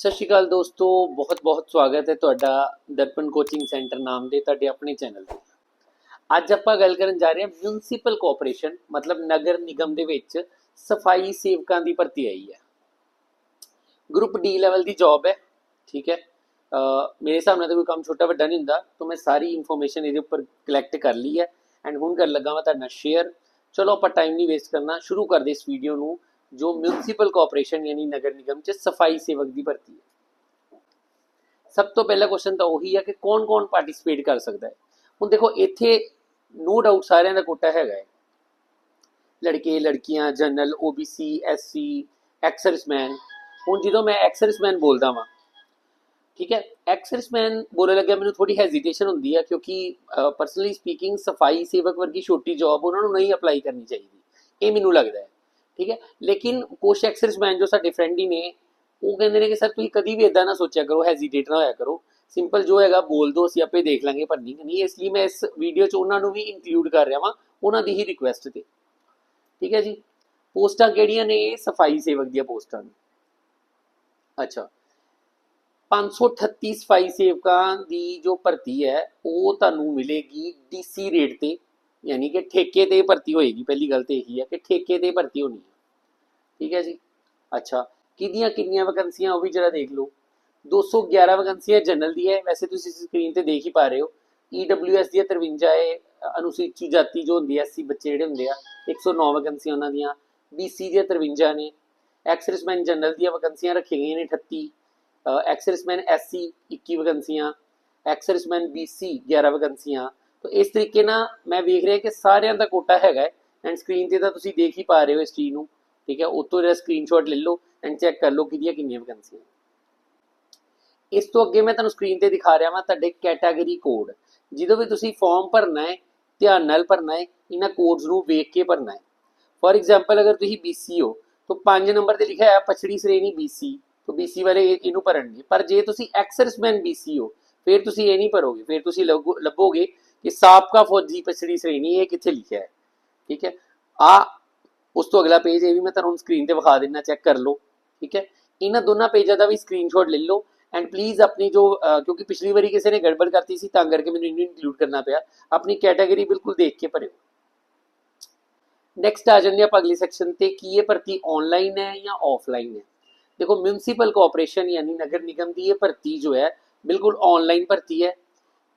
ਸਤਿ ਸ਼੍ਰੀ ਅਕਾਲ ਦੋਸਤੋ ਬਹੁਤ-ਬਹੁਤ ਸਵਾਗਤ ਹੈ ਤੁਹਾਡਾ ਦਰਪਣ ਕੋਚਿੰਗ ਸੈਂਟਰ ਨਾਮ ਦੇ ਤੁਹਾਡੇ ਆਪਣੇ ਚੈਨਲ ਤੇ। ਅੱਜ ਆਪਾਂ ਗੱਲ ਕਰਨ ਜਾ ਰਹੇ ਹਾਂ ਮਿਊਨਿਸਪਲ ਕੋਆਪਰੇਸ਼ਨ ਮਤਲਬ ਨਗਰ ਨਿਗਮ ਦੇ ਵਿੱਚ ਸਫ਼ਾਈ ਸੇਵਕਾਂ ਦੀ ਭਰਤੀ ਆਈ ਹੈ। ਗਰੁੱਪ ਡੀ ਲੈਵਲ ਦੀ ਜੌਬ ਹੈ, ਠੀਕ ਹੈ। ਮੇਰੇ ਹਿਸਾਬ ਨਾਲ ਤਾਂ ਕੋਈ ਕੰਮ ਛੋਟਾ ਵੱਡਾ ਨਹੀਂ ਹੁੰਦਾ, ਤਾਂ ਮੈਂ ਸਾਰੀ ਇਨਫੋਰਮੇਸ਼ਨ ਇਹਦੇ ਉੱਪਰ ਕਲੈਕਟ ਕਰ ਲਈ ਹੈ। ਐਂਡ ਹੁਣ ਕਰਨ ਲੱਗਾ ਮੈਂ ਤੁਹਾਡਾ ਸ਼ੇਅਰ ਚਲੋ ਆਪਾਂ ਟਾਈਮ ਨਹੀਂ ਵੇਸਟ ਕਰਨਾ, ਸ਼ੁਰੂ ਕਰਦੇ ਇਸ ਵੀਡੀਓ ਨੂੰ। ਜੋ ਮਿਊਨਿਸਪਲ ਕੋਆਪਰੇਸ਼ਨ ਯਾਨੀ ਨਗਰ ਨਿਗਮ ਚ ਸਫ਼ਾਈ ਸੇਵਕ ਦੀ ਭਰਤੀ ਹੈ। ਸਭ ਤੋਂ ਪਹਿਲਾ ਕੁਐਸਚਨ ਤਾਂ ਉਹੀ ਹੈ ਕਿ ਕੌਣ-ਕੌਣ ਪਾਰਟਿਸਿਪੇਟ ਕਰ ਸਕਦਾ ਹੈ। ਹੁਣ ਦੇਖੋ, ਇੱਥੇ ਨੋ ਡਾਊਟ ਸਾਰਿਆਂ ਦਾ ਕੋਟਾ ਹੈਗਾ ਹੈ। ਲੜਕੇ, ਲੜਕੀਆਂ ਜਨਰਲ OBC SC ਐਕਸਰਸਮੈਨ ਹੁਣ ਜਦੋਂ ਮੈਂ ਐਕਸਰਸਮੈਨ ਬੋਲਦਾ ਵਾਂ, ਠੀਕ ਹੈ ਐਕਸਰਸਮੈਨ ਬੋਲਣ ਲੱਗਿਆ ਮੈਨੂੰ ਥੋੜੀ ਹੈਜ਼ਿਟੇਸ਼ਨ ਹੁੰਦੀ ਹੈ ਕਿਉਂਕਿ ਪਰਸਨਲੀ ਸਪੀਕਿੰਗ ਸਫ਼ਾਈ ਸੇਵਕ ਵਰਗੀ ਛੋਟੀ ਜੌਬ ਉਹਨਾਂ ਨੂੰ ਨਹੀਂ ਅਪਲਾਈ ਕਰਨੀ ਚਾਹੀਦੀ। ਇਹ ਮੈਨੂੰ ਲੱਗਦਾ ਹੈ। ਠੀਕ ਹੈ? ਲੇਕਿਨ ਕੁਛ ਐਕਸਰਸਮੈਨ ਜੋ ਸਾਡੇ ਫਰੈਂਡ ਹੀ ਨੇ, ਉਹ ਕਹਿੰਦੇ ਨੇ ਕਿ ਸਰ ਤੁਸੀਂ ਕਦੀ ਵੀ ਇਦਾਂ ਨਾ ਸੋਚਿਆ ਕਰੋ ਹੈਜ਼ਿਟੇਟ ਨਾ ਹੋਇਆ ਕਰੋ। ਸਿੰਪਲ ਜੋ ਹੈਗਾ, ਬੋਲ ਦੋ, ਅਸੀਂ ਆਪੇ ਦੇਖ ਲਾਂਗੇ ਭਰਨੀ ਕਿ ਨਹੀਂ, ਇਸ ਲਈ ਮੈਂ ਇਸ ਵੀਡੀਓ 'ਚ ਉਹਨਾਂ ਨੂੰ ਵੀ ਇਨਕਲੂਡ ਕਰ ਰਿਹਾ ਵਾਂ, ਉਹਨਾਂ ਦੀ ਹੀ ਰਿਕੁਐਸਟ ਤੇ। ਠੀਕ ਹੈ ਜੀ? ਪੋਸਟਾਂ ਕਿਹੜੀਆਂ ਨੇ? ਇਹ ਸਫ਼ਾਈ ਸੇਵਕ ਦੀਆਂ ਪੋਸਟਾਂ ਨੇ। ਅੱਛਾ। 538 ਸਫ਼ਾਈ ਸੇਵਕਾਂ ਦੀ ਜੋ ਭਰਤੀ ਹੈ, ਉਹ ਤੁਹਾਨੂੰ ਮਿਲੇਗੀ ਡੀਸੀ ਰੇਟ ਤੇ, ਯਾਨੀ ਕਿ ਠੇਕੇ ਤੇ ਭਰਤੀ ਹੋਏਗੀ। ਪਹਿਲੀ ਗੱਲ ਤੇ ਇਹੀ ਹੈ ਕਿ ਠੇਕੇ ਤੇ ਭਰਤੀ ਹੋਣੀ ਹੈ। ਠੀਕ ਹੈ ਜੀ? ਅੱਛਾ। ਕਿਹਦੀਆਂ ਕਿੰਨੀਆਂ ਵੈਕੈਂਸੀਆਂ ਉਹ ਵੀ ਜਰਾ ਦੇਖ ਲਓ। 211 ਵੈਕੈਂਸੀਆਂ ਜਨਰਲ ਦੀ ਹੈ। ਵੈਸੇ ਤੁਸੀਂ ਸਕਰੀਨ ਤੇ ਦੇਖ ਹੀ ਪਾ ਰਹੇ ਹੋ। EWS ਦੀ 53 ਹੈ ਅਨੁਸੂਚਿਤ ਜਾਤੀ ਜੋ ਹੁੰਦੀ ਹੈ ਐਸਸੀ ਬੱਚੇ ਜਿਹੜੇ ਹੁੰਦੇ ਆ 109 ਵੈਕੈਂਸੀਆਂ ਉਹਨਾਂ ਦੀਆਂ। BC ਦੀਆਂ 53 ਨੇ। ਐਕਸਰਸਮੈਨ ਜਨਰਲ ਦੀਆਂ ਵੈਕੈਂਸੀਆਂ ਰੱਖੀਆਂ ਗਈਆਂ ਨੇ 38 ਐਕਸਰਸਮੈਨ SC 21 ਵੈਕੈਂਸੀਆਂ ਐਕਸਰਸਮੈਨ BC 11 ਵੈਕੈਂਸੀਆਂ ਤਾਂ ਇਸ ਤਰੀਕੇ ਨਾਲ ਮੈਂ ਵੇਖ ਰਿਹਾ ਕਿ ਸਾਰਿਆਂ ਦਾ ਕੋਟਾ ਹੈਗਾ ਐਂਡ ਸਕਰੀਨ ਤੇ ਤਾਂ ਤੁਸੀਂ ਦੇਖ ਹੀ ਪਾ ਰਹੇ ਹੋ ਇਸ ਚੀਜ਼ ਨੂੰ। ਠੀਕ ਹੈ, ਉਤੋਂ ਜਿਹੜਾ ਸਕਰੀਨਸ਼ਾਟ ਲੈ ਲਓ ਐਂਡ ਚੈੱਕ ਕਰ ਲਓ ਕਿਹਦੀਆਂ ਕਿੰਨੀਆਂ ਵੈਕੈਂਸੀਆਂ ਇਸ ਤੋਂ ਅੱਗੇ ਮੈਂ ਤੁਹਾਨੂੰ ਸਕਰੀਨ ਤੇ ਦਿਖਾ ਰਿਹਾ ਹਾਂ ਤੁਹਾਡੇ ਕੈਟਾਗਰੀ ਕੋਡ ਜਦੋਂ ਵੀ ਤੁਸੀਂ ਫਾਰਮ ਭਰਨਾ ਹੈ, ਧਿਆਨ ਨਾਲ ਭਰਨਾ ਹੈ, ਇਹਨਾਂ ਕੋਡਸ ਨੂੰ ਵੇਖ ਕੇ ਭਰਨਾ ਹੈ। ਫੋਰ ਐਗਜ਼ਾਮਪਲ ਅਗਰ ਤੁਸੀਂ BC ਹੋ, ਤਾਂ 5 ਨੰਬਰ ਤੇ ਲਿਖਿਆ ਹੈ ਪਛੜੀ ਸ਼੍ਰੇਣੀ BC ਤਾਂ BC ਵਾਲੇ ਇਹਨੂੰ ਭਰਨਗੇ। ਪਰ ਜੇ ਤੁਸੀਂ ਐਕਸਰਸਮੈਨ BC ਹੋ, ਫਿਰ ਤੁਸੀਂ ਇਹ ਨਹੀਂ ਭਰੋਗੇ। ਫਿਰ ਤੁਸੀਂ ਲੱਭੋਗੇ ਕਿ ਸਾਬਕਾ ਫੌਜੀ ਪਛੜੀ ਸ਼੍ਰੇਣੀ ਇਹ ਕਿੱਥੇ ਲਿਖਿਆ ਹੈ। ਠੀਕ ਹੈ? ਆ ਉਸ ਤੋਂ ਅਗਲਾ ਪੇਜ ਇਹ ਵੀ ਮੈਂ ਤੁਹਾਨੂੰ ਸਕਰੀਨ ਤੇ ਵਿਖਾ ਦਿੰਨਾ ਚੈੱਕ ਕਰ ਲਓ, ਠੀਕ ਹੈ? ਇਹਨਾਂ ਦੋਨਾਂ ਪੇਜਾਂ ਦਾ ਵੀ ਸਕਰੀਨਸ਼ਾਟ ਲੈ ਲਓ ਐਂਡ ਪਲੀਜ਼ ਆਪਣੀ ਜੋ ਕਿਉਂਕਿ ਪਿਛਲੀ ਵਾਰੀ ਕਿਸੇ ਨੇ ਗੜਬੜ ਕਰਤੀ ਸੀ, ਤਾਂ ਕਰਕੇ ਮੈਨੂੰ ਇਹਨੂੰ ਇਨਕਲੂਡ ਕਰਨਾ ਪਿਆ। ਆਪਣੀ ਕੈਟਾਗਰੀ ਬਿਲਕੁਲ ਦੇਖ ਕੇ ਭਰਿਓ ਨੈਕਸਟ ਆ ਜਾਂਦੇ ਆਪਾਂ ਅਗਲੇ ਸੈਕਸ਼ਨ ਤੇ, ਕੀ ਇਹ ਭਰਤੀ ਆਨਲਾਈਨ ਹੈ ਜਾਂ ਆਫਲਾਈਨ ਹੈ? ਦੇਖੋ ਮਿਊਨਿਸਪਲ ਕੋਆਪਰੇਸ਼ਨ ਯਾਨੀ ਨਗਰ ਨਿਗਮ ਦੀ ਇਹ ਭਰਤੀ ਜੋ ਹੈ, ਬਿਲਕੁਲ ਆਨਲਾਈਨ ਭਰਤੀ ਹੈ।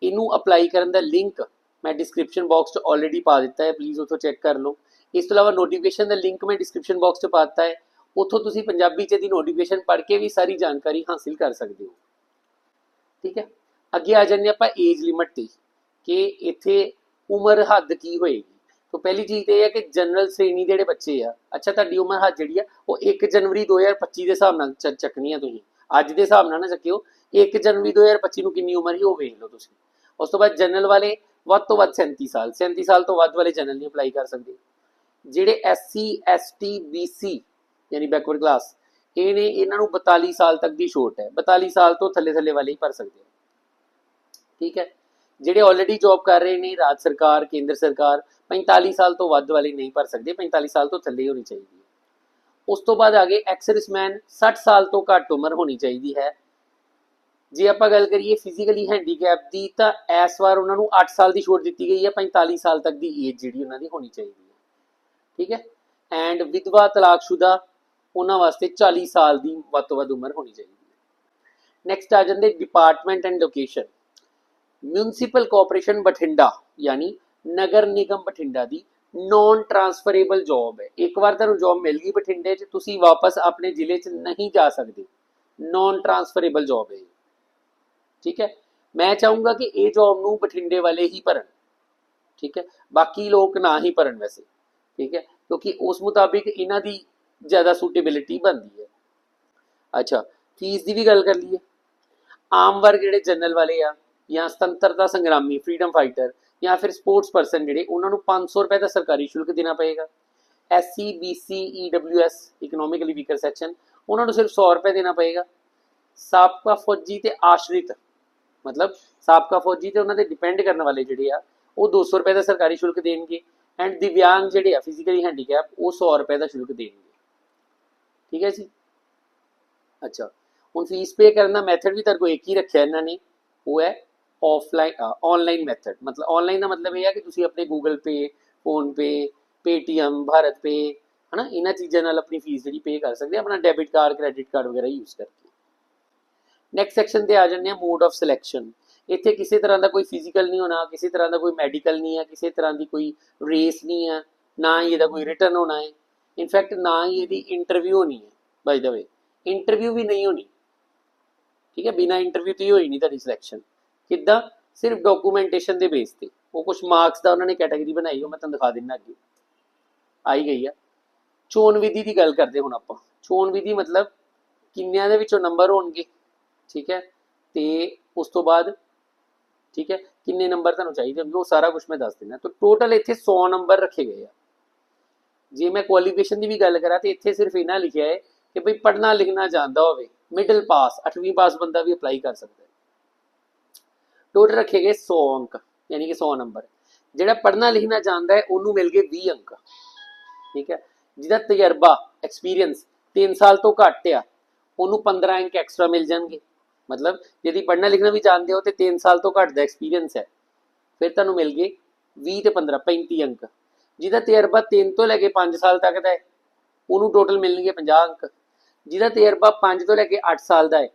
ਇਹਨੂੰ ਅਪਲਾਈ ਕਰਨ ਦਾ ਲਿੰਕ ਮੈਂ ਡਿਸਕ੍ਰਿਪਸ਼ਨ ਬਾਕਸ 'ਚ ਆਲਰੇਡੀ ਪਾ ਦਿੱਤਾ ਹੈ ਪਲੀਜ਼ ਉਥੋਂ ਚੈੱਕ ਕਰ ਲਓ। ਇਸ ਤੋਂ ਇਲਾਵਾ ਨੋਟੀਫਿਕੇਸ਼ਨ ਦਾ ਲਿੰਕ ਮੈਂ ਡਿਸਕ੍ਰਿਪਸ਼ਨ ਬਾਕਸ 'ਚ ਪਾ ਹੈ। ਉਥੋਂ ਤੁਸੀਂ ਪੰਜਾਬੀ 'ਚ ਦੀ ਨੋਟੀਫਿਕੇਸ਼ਨ ਪੜ੍ਹ ਕੇ ਵੀ ਸਾਰੀ ਜਾਣਕਾਰੀ ਹਾਸਿਲ ਕਰ ਸਕਦੇ ਹੋ। ਠੀਕ ਹੈ? ਅੱਗੇ ਆ ਜਾਂਦੇ ਆਪਾਂ ਏਜ ਲਿਮਟ ਤੇ, ਕਿ ਇੱਥੇ ਉਮਰ ਹੱਦ ਕੀ ਹੋਏਗੀ। ਤਾਂ ਪਹਿਲੀ ਚੀਜ਼ ਤੇ ਇਹ ਹੈ ਕਿ ਜਨਰਲ ਸ਼੍ਰੇਣੀ ਦੇ ਜਿਹੜੇ ਬੱਚੇ ਆ, ਅੱਛਾ ਤੁਹਾਡੀ ਉਮਰ ਹੱਦ ਜਿਹੜੀ ਆ, ਉਹ 1 ਜਨਵਰੀ 2025 ਦੇ ਹਿਸਾਬ ਨਾਲ ਚੱਕਣੀ ਆ ਤੁਸੀਂ। ਅੱਜ ਦੇ ਹਿਸਾਬ ਨਾਲ ਨਾ ਚੱਕਿਓ 1 ਜਨਵਰੀ 2025 ਨੂੰ ਕਿੰਨੀ ਉਮਰ ਸੀ ਉਹ ਵੇਖ ਲਓ ਤੁਸੀਂ। ਉਸ ਤੋਂ ਬਾਅਦ ਜਨਰਲ ਵਾਲੇ ਵੱਧ ਤੋਂ ਵੱਧ 37 ਸਾਲ 37 ਸਾਲ ਤੋਂ ਵੱਧ ਵਾਲੇ ਜਨਰਲ ਨਹੀਂ ਅਪਲਾਈ ਕਰ ਸਕਦੇ। ਜਿਹੜੇ SC ST BC ਯਾਨੀ ਬੈਕਵਰਡ ਕਲਾਸ ਇਹ ਨੇ ਇਹਨਾਂ ਨੂੰ 42 ਸਾਲ ਤੱਕ ਦੀ ਛੋਟ ਹੈ। 42 ਸਾਲ ਤੋਂ ਥੱਲੇ ਥੱਲੇ ਵਾਲੇ ਹੀ ਭਰ ਸਕਦੇ ਆ। ਠੀਕ ਹੈ? ਜਿਹੜੇ ਆਲਰੇਡੀ ਜੌਬ ਕਰ ਰਹੇ ਨੇ, ਰਾਜ ਸਰਕਾਰ, ਕੇਂਦਰ ਸਰਕਾਰ 45 ਸਾਲ ਤੋਂ ਵੱਧ ਵਾਲੇ ਨਹੀਂ ਭਰ ਸਕਦੇ 45 ਸਾਲ ਤੋਂ ਥੱਲੇ ਹੋਣੀ ਚਾਹੀਦੀ ਹੈ। ਉਸ ਤੋਂ ਬਾਅਦ ਆਗੇ ਐਕਸਰਸਮੈਨ 60 ਸਾਲ ਤੋਂ ਘੱਟ ਉਮਰ ਹੋਣੀ ਚਾਹੀਦੀ ਹੈ। ਜੇ ਆਪਾਂ ਗੱਲ ਕਰੀਏ ਫਿਜ਼ੀਕਲੀ ਹੈਂਡੀਕੈਪ ਦੀ, ਤਾਂ ਇਸ ਵਾਰ ਉਹਨਾਂ ਨੂੰ 8 ਸਾਲ ਦੀ ਛੋਟ ਦਿੱਤੀ ਗਈ ਹੈ 45 ਸਾਲ ਤੱਕ ਦੀ ਏਜ ਜਿਹੜੀ ਉਹਨਾਂ ਦੀ ਹੋਣੀ ਚਾਹੀਦੀ ਹੈ। ਠੀਕ ਹੈ? ਐਂਡ ਵਿਧਵਾ ਤਲਾਕਸ਼ੁਦਾ ਉਹਨਾਂ ਵਾਸਤੇ 40 ਸਾਲ ਦੀ ਵੱਧ ਤੋਂ ਵੱਧ ਉਮਰ ਹੋਣੀ ਚਾਹੀਦੀ ਹੈ। ਨੈਕਸਟ ਆ ਜਾਂਦੇ department and location municipal corporation Bathinda, ਯਾਨੀ ਨਗਰ ਨਿਗਮ ਬਠਿੰਡਾ ਦੀ ਨਾਨ ਟ੍ਰਾਂਸਫਰੇਬਲ ਜੌਬ ਹੈ। ਇੱਕ ਵਾਰ ਤੁਹਾਨੂੰ ਜੌਬ ਮਿਲ ਗਈ ਬਠਿੰਡੇ 'ਚ, ਤੁਸੀਂ ਵਾਪਸ ਆਪਣੇ ਜ਼ਿਲ੍ਹੇ 'ਚ ਨਹੀਂ ਜਾ ਸਕਦੇ। ਨਾਨ ਟ੍ਰਾਂਸਫਰੇਬਲ ਜੌਬ ਹੈ ਠੀਕ ਹੈ? ਮੈਂ ਚਾਹੂੰਗਾ ਕਿ ਇਹ ਜੌਬ ਨੂੰ ਬਠਿੰਡੇ ਵਾਲੇ ਹੀ ਭਰਨ। ਠੀਕ ਹੈ? ਬਾਕੀ ਲੋਕ ਨਾ ਹੀ ਭਰਨ ਵੈਸੇ। ਠੀਕ ਹੈ? ਕਿਉਂਕਿ ਉਸ ਮੁਤਾਬਿਕ ਇਹਨਾਂ ਦੀ ਜ਼ਿਆਦਾ ਸੂਟੇਬਿਲਿਟੀ ਬਣਦੀ ਹੈ। ਅੱਛਾ ਫੀਸ ਦੀ ਵੀ ਗੱਲ ਕਰ ਲਈਏ। ਆਮ ਵਰਗ ਜਿਹੜੇ ਜਨਰਲ ਵਾਲੇ ਆ, ਜਾਂ ਸੁਤੰਤਰਤਾ ਸੰਗਰਾਮੀ ਫਰੀडम ਫਾਈਟਰ ਜਾਂ ਫਿਰ ਸਪੋਰਟਸ ਪਰਸਨ ਜਿਹੜੇ, ਉਹਨਾਂ ਨੂੰ 500 ਰੁਪਏ ਦਾ ਸਰਕਾਰੀ ਸ਼ੁਲਕ ਦੇਣਾ ਪਏਗਾ। SC, BC, EWS economically weaker section ਉਹਨਾਂ ਨੂੰ ਸਿਰਫ 100 ਰੁਪਏ ਦੇਣਾ ਪਏਗਾ। ਸਾਬਕਾ ਫੌਜੀ ਤੇ ਆਸ਼ਰਿਤ, ਮਤਲਬ ਸਾਬਕਾ ਫੌਜੀ ਤੇ ਉਹਨਾਂ ਦੇ ਡਿਪੈਂਡ ਕਰਨ ਵਾਲੇ ਜਿਹੜੇ ਆ, ਉਹ 200 ਰੁਪਏ ਦਾ ਸਰਕਾਰੀ ਸ਼ੁਲਕ ਦੇਣਗੇ। ਐਂਡ ਦਿਵਿਆਂਗ ਜਿਹੜੇ ਆ ਫਿਜ਼ੀਕਲੀ ਹੈਂਡੀਕੈਪ ਉਹ 100 ਰੁਪਏ ਦਾ ਸ਼ੁਲਕ ਦੇਣਗੇ। ਠੀਕ ਹੈ ਜੀ? ਅੱਛਾ। ਹੁਣ ਫੀਸ ਪੇ ਕਰਨ ਦਾ ਮੈਥਡ ਵੀ ਤੁਹਾਡੇ ਕੋਲ ਇੱਕ ਹੀ ਰੱਖਿਆ ਇਹਨਾਂ ਨੇ। ਉਹ ਹੈ ਆਫਲਾਈਨ ਆਨਲਾਈਨ ਮੈਥਡ ਮਤਲਬ ਆਨਲਾਈਨ ਦਾ ਮਤਲਬ ਇਹ ਹੈ ਕਿ ਤੁਸੀਂ ਆਪਣੇ Google Pay PhonePe Paytm Bharat ਪੇ ਹਨਾ? ਇਹਨਾਂ ਚੀਜ਼ਾਂ ਨਾਲ ਆਪਣੀ ਫੀਸ ਜਿਹੜੀ ਪੇ ਕਰ ਸਕਦੇ ਆ। ਆਪਣਾ ਡੈਬਿਟ ਕਾਰਡ ਕ੍ਰੈਡਿਟ ਕਾਰਡ ਵਗੈਰਾ ਯੂਜ਼ ਕਰਕੇ। ਨੈਕਸਟ ਸੈਕਸ਼ਨ ਤੇ ਆ ਜਾਂਦੇ ਆ ਮੋਡ ਆਫ ਸਿਲੈਕਸ਼ਨ ਇੱਥੇ ਕਿਸੇ ਤਰ੍ਹਾਂ ਦਾ ਕੋਈ ਫਿਜ਼ੀਕਲ ਨਹੀਂ ਹੋਣਾ, ਕਿਸੇ ਤਰ੍ਹਾਂ ਦਾ ਕੋਈ ਮੈਡੀਕਲ ਨਹੀਂ ਹੈ, ਕਿਸੇ ਤਰ੍ਹਾਂ ਦੀ ਕੋਈ ਰੇਸ ਨਹੀਂ ਹੈ, ਨਾ ਹੀ ਇਹਦਾ ਕੋਈ ਰਿਟਰਨ ਹੋਣਾ ਹੈ। ਇਨਫੈਕਟ ਨਾ ਹੀ ਇਹਦੀ ਇੰਟਰਵਿਊ ਹੋਣੀ ਹੈ ਬਾਈ ਦਾ ਵੇ ਇੰਟਰਵਿਊ ਵੀ ਨਹੀਂ ਹੋਣੀ। ਠੀਕ ਹੈ, ਬਿਨਾ ਇੰਟਰਵਿਊ ਤੋਂ ਹੀ ਹੋਈ ਨਹੀਂ ਤੁਹਾਡੀ ਸਿਲੈਕਸ਼ਨ ਕਿੱਦਾਂ? ਸਿਰਫ ਡਾਕੂਮੈਂਟੇਸ਼ਨ ਦੇ ਬੇਸ ਤੇ। ਉਹ ਕੁਝ ਮਾਰਕਸ ਦਾ ਉਹਨਾਂ ਨੇ ਕੈਟਾਗਰੀ ਬਣਾਈ, ਉਹ ਮੈਂ ਤੁਹਾਨੂੰ ਦਿਖਾ ਦਿੰਦਾ ਅੱਗੇ। ਆਈ ਗਈ ਆ। ਚੋਣ ਵਿਧੀ ਦੀ ਗੱਲ ਕਰਦੇ ਹੁਣ ਆਪਾਂ। ਚੋਣ ਵਿਧੀ ਮਤਲਬ ਕਿੰਨਿਆਂ ਦੇ ਵਿੱਚੋਂ ਨੰਬਰ ਹੋਣਗੇ? ਠੀਕ ਹੈ, ਤੇ ਉਸ ਤੋਂ ਬਾਅਦ ਠੀਕ ਹੈ? ਕਿੰਨੇ ਨੰਬਰ ਤੁਹਾਨੂੰ ਚਾਹੀਦੇ ਹੋਣਗੇ ਉਹ ਸਾਰਾ ਕੁਝ ਮੈਂ ਦੱਸ ਦਿੰਦਾ। ਤਾਂ ਟੋਟਲ ਇੱਥੇ 100 ਨੰਬਰ ਰੱਖੇ ਗਏ ਆ। ਜੇ ਮੈਂ ਕੁਆਲੀਫਿਕੇਸ਼ਨ ਦੀ ਵੀ ਗੱਲ ਕਰਾਂ, ਤੇ ਇੱਥੇ ਸਿਰਫ ਇਹਨਾਂ ਲਿਖਿਆ ਹੈ ਕਿ ਭਈ ਪੜ੍ਹਨਾ ਲਿਖਣਾ ਜਾਣਦਾ ਹੋਵੇ ਮਿਡਲ ਪਾਸ 8ਵੀਂ ਪਾਸ ਬੰਦਾ ਵੀ ਅਪਲਾਈ ਕਰ ਸਕਦਾ ਹੈ। ਟੋਟਲ ਰੱਖੇ ਗਏ 100 ਅੰਕ, ਯਾਨੀ ਕਿ 100 ਨੰਬਰ ਜਿਹੜਾ ਪੜ੍ਹਨਾ ਲਿਖਣਾ ਜਾਣਦਾ ਹੈ, ਉਹਨੂੰ ਮਿਲ ਗਏ 20 ਅੰਕ। ਠੀਕ ਹੈ? ਜਿਹਦਾ ਤਜਰਬਾ ਐਕਸਪੀਰੀਅੰਸ 3 ਸਾਲ ਤੋਂ ਘੱਟ ਆ, ਉਹਨੂੰ 15 ਅੰਕ ਐਕਸਟਰਾ ਮਿਲ ਜਾਣਗੇ। ਮਤਲਬ ਯਦੀ ਪੜ੍ਹਨਾ ਲਿਖਣਾ ਵੀ ਜਾਣਦੇ ਹੋ ਤੇ 3 ਸਾਲ ਤੋਂ ਘੱਟ ਦਾ ਐਕਸਪੀਰੀਅੰਸ ਹੈ। ਫਿਰ ਤੁਹਾਨੂੰ ਮਿਲ ਗਏ 20 ਤੇ 15 35 ਅੰਕ। ਜਿਹਦਾ ਤਜਰਬਾ 3 ਤੋਂ ਲੈ ਕੇ 5 ਸਾਲ ਤੱਕ ਦਾ ਹੈ, ਉਹਨੂੰ ਟੋਟਲ ਮਿਲਣਗੇ 50 ਅੰਕ। ਜਿਹਦਾ ਤਜਰਬਾ 5 ਤੋਂ ਲੈ ਕੇ 8 ਸਾਲ ਦਾ ਹੈ,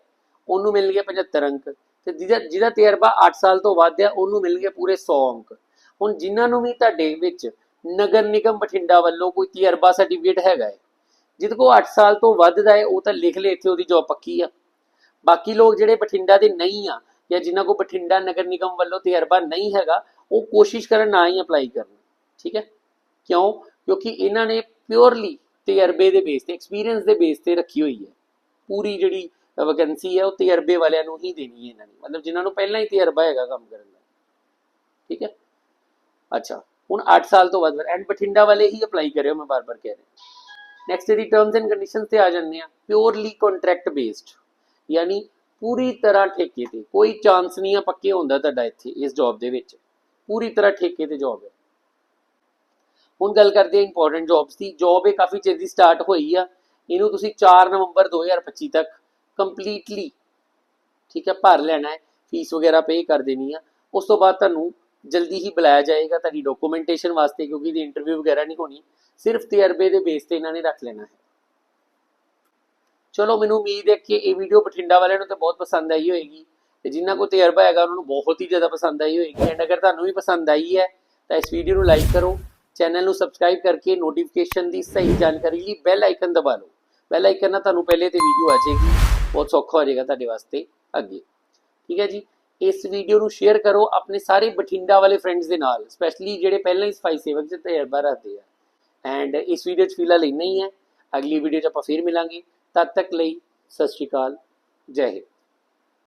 ਉਹਨੂੰ ਮਿਲਣਗੇ 75 ਅੰਕ। ਤੇ ਜਿਹਦਾ ਜਿਹਦਾ ਤਜਰਬਾ 8 ਸਾਲ ਤੋਂ ਵੱਧ ਹੈ, ਉਹਨੂੰ ਮਿਲਣਗੇ ਪੂਰੇ 100 ਅੰਕ। ਹੁਣ ਜਿਨ੍ਹਾਂ ਨੂੰ ਵੀ ਤੁਹਾਡੇ ਵਿੱਚ ਨਗਰ ਨਿਗਮ ਬਠਿੰਡਾ ਵੱਲੋਂ ਕੋਈ ਤਜਰਬਾ ਸਰਟੀਫਿਕੇਟ ਹੈਗਾ ਹੈ, ਜਿਹਦੇ ਕੋਲ 8 ਸਾਲ ਤੋਂ ਵੱਧ ਦਾ ਹੈ, ਉਹ ਤਾਂ ਲਿਖ ਲੈ ਇੱਥੇ ਉਹਦੀ ਜੌਬ ਪੱਕੀ ਆ। ਬਾਕੀ ਲੋਕ ਜਿਹੜੇ ਬਠਿੰਡਾ ਦੇ ਨਹੀਂ ਆ ਜਾਂ ਜਿਨ੍ਹਾਂ ਕੋਲ ਬਠਿੰਡਾ ਨਗਰ ਨਿਗਮ ਵੱਲੋਂ ਤਜਰਬਾ ਨਹੀਂ ਹੈਗਾ, ਉਹ ਕੋਸ਼ਿਸ਼ ਕਰਨ ਨਾ ਹੀ ਅਪਲਾਈ ਕਰਨ। ਠੀਕ ਹੈ? ਕਿਉਂ? ਕਿਉਂਕਿ ਇਹਨਾਂ ਨੇ ਪਿਓਰਲੀ ਤਜਰਬੇ ਦੇ ਬੇਸ ਤੇ ਐਕਸਪੀਰੀਅੰਸ ਦੇ ਬੇਸ ਤੇ ਰੱਖੀ ਹੋਈ ਹੈ। ਪੂਰੀ ਜਿਹੜੀ ਵੈਕੈਂਸੀ ਹੈ, ਉਹ ਤਜਰਬੇ ਵਾਲਿਆਂ ਨੂੰ ਹੀ ਦੇਣੀ ਹੈ ਇਹਨਾਂ ਨੇ। ਮਤਲਬ ਜਿਨ੍ਹਾਂ ਨੂੰ ਪਹਿਲਾਂ ਹੀ ਤਜਰਬਾ ਹੈਗਾ ਕੰਮ ਕਰਨ ਦਾ। ਠੀਕ ਹੈ? ਅੱਛਾ, ਹੁਣ 8 ਸਾਲ ਤੋਂ ਬਾਅਦ ਐਂਡ ਬਠਿੰਡਾ ਵਾਲੇ ਹੀ ਅਪਲਾਈ ਕਰਿਓ, ਮੈਂ ਬਾਰ-ਬਾਰ ਕਹਿ ਰਿਹਾ। ਨੈਕਸਟ ਇਹਦੀ ਟਰਮਸ ਐਂਡ ਕੰਡੀਸ਼ਨਸ ਤੇ ਆ ਜਾਂਦੇ ਆ ਪਿਓਰਲੀ ਕੰਟਰੈਕਟ ਬੇਸਡ ਯਾਨੀ ਪੂਰੀ ਤਰ੍ਹਾਂ ਠੇਕੇ ਤੇ। ਕੋਈ ਚਾਂਸ ਨਹੀਂ ਆ, ਪੱਕੇ ਹੁੰਦਾ ਤੁਹਾਡਾ ਇੱਥੇ, ਇਸ ਜੌਬ ਦੇ ਵਿੱਚ। ਪੂਰੀ ਤਰ੍ਹਾਂ ਠੇਕੇ ਤੇ ਜੌਬ ਹੈ। ਹੁਣ ਗੱਲ ਕਰਦੇ ਆ ਇੰਪੋਰਟੈਂਟ ਜੌਬਸ ਦੀ। ਜੌਬ ਇਹ ਕਾਫੀ ਚਿਰ ਦੀ ਸਟਾਰਟ ਹੋਈ ਆ। ਇਹਨੂੰ ਤੁਸੀਂ 4 ਨਵੰਬਰ 2025 ਤੱਕ ਕੰਪਲੀਟਲੀ ਠੀਕ ਹੈ, ਭਰ ਲੈਣਾ ਹੈ। ਫੀਸ ਵਗੈਰਾ ਪੇ ਕਰ ਦੇਣੀ ਆ। ਉਸ ਤੋਂ ਬਾਅਦ ਤੁਹਾਨੂੰ ਜਲਦੀ ਹੀ ਬੁਲਾਇਆ ਜਾਏਗਾ ਤੁਹਾਡੀ ਡਾਕੂਮੈਂਟੇਸ਼ਨ ਵਾਸਤੇ, ਕਿਉਂਕਿ ਇਹਦੀ ਇੰਟਰਵਿਊ ਵਗੈਰਾ ਨਹੀਂ ਹੋਣੀ। ਸਿਰਫ ਤਜਰਬੇ ਦੇ ਬੇਸ ਤੇ ਇਹਨਾਂ ਨੇ ਰੱਖ ਲੈਣਾ ਹੈ। ਚਲੋ ਮੈਨੂੰ ਉਮੀਦ ਹੈ ਕਿ ਇਹ ਵੀਡੀਓ ਬਠਿੰਡਾ ਵਾਲਿਆਂ ਨੂੰ ਤਾਂ ਬਹੁਤ ਪਸੰਦ ਆਈ ਹੋਏਗੀ ਤੇ ਜਿਨ੍ਹਾਂ ਕੋਲ ਤਜਰਬਾ ਹੈਗਾ ਉਹਨਾਂ ਨੂੰ ਬਹੁਤ ਹੀ ਜ਼ਿਆਦਾ ਪਸੰਦ ਆਈ ਹੋਏਗੀ ਐਂਡ ਅਗਰ ਤੁਹਾਨੂੰ ਵੀ ਪਸੰਦ ਆਈ ਹੈ ਤਾਂ ਇਸ ਵੀਡੀਓ ਨੂੰ ਲਾਈਕ ਕਰੋ ਚੈਨਲ ਨੂੰ ਸਬਸਕ੍ਰਾਈਬ ਕਰਕੇ ਨੋਟੀਫਿਕੇਸ਼ਨ ਦੀ ਸਹੀ ਜਾਣਕਾਰੀ ਲਈ ਬੈਲ ਆਈਕਨ ਦਬਾ ਲਓ। ਬੈਲ ਆਈਕਨ ਨਾਲ ਤੁਹਾਨੂੰ ਪਹਿਲੇ ਤੇ ਵੀਡੀਓ ਆ ਜਾਏਗੀ, ਬਹੁਤ ਸੌਖਾ ਹੋ ਜਾਏਗਾ ਤੁਹਾਡੇ ਵਾਸਤੇ ਅੱਗੇ। ਠੀਕ ਹੈ ਜੀ? ਇਸ ਵੀਡੀਓ ਨੂੰ ਸ਼ੇਅਰ ਕਰੋ ਆਪਣੇ ਸਾਰੇ ਬਠਿੰਡਾ ਵਾਲੇ ਫਰੈਂਡਸ ਦੇ ਨਾਲ ਸਪੈਸ਼ਲੀ ਜਿਹੜੇ ਪਹਿਲਾਂ ਹੀ ਸਫ਼ਾਈ ਸੇਵਕ ਦੇ ਤਜਰਬਾ ਰੱਖਦੇ ਆ। ਐਂਡ ਇਸ ਵੀਡੀਓ 'ਚ ਫਿਲਹਾਲ ਇੰਨਾ ਹੀ ਹੈ। ਅਗਲੀ ਵੀਡੀਓ 'ਚ ਆਪਾਂ ਫਿਰ ਮਿਲਾਂਗੇ। ਤਦ ਤੱਕ ਲਈ ਸਤਿ ਸ਼੍ਰੀ ਅਕਾਲ ਜੈ ਹਿੰਦ।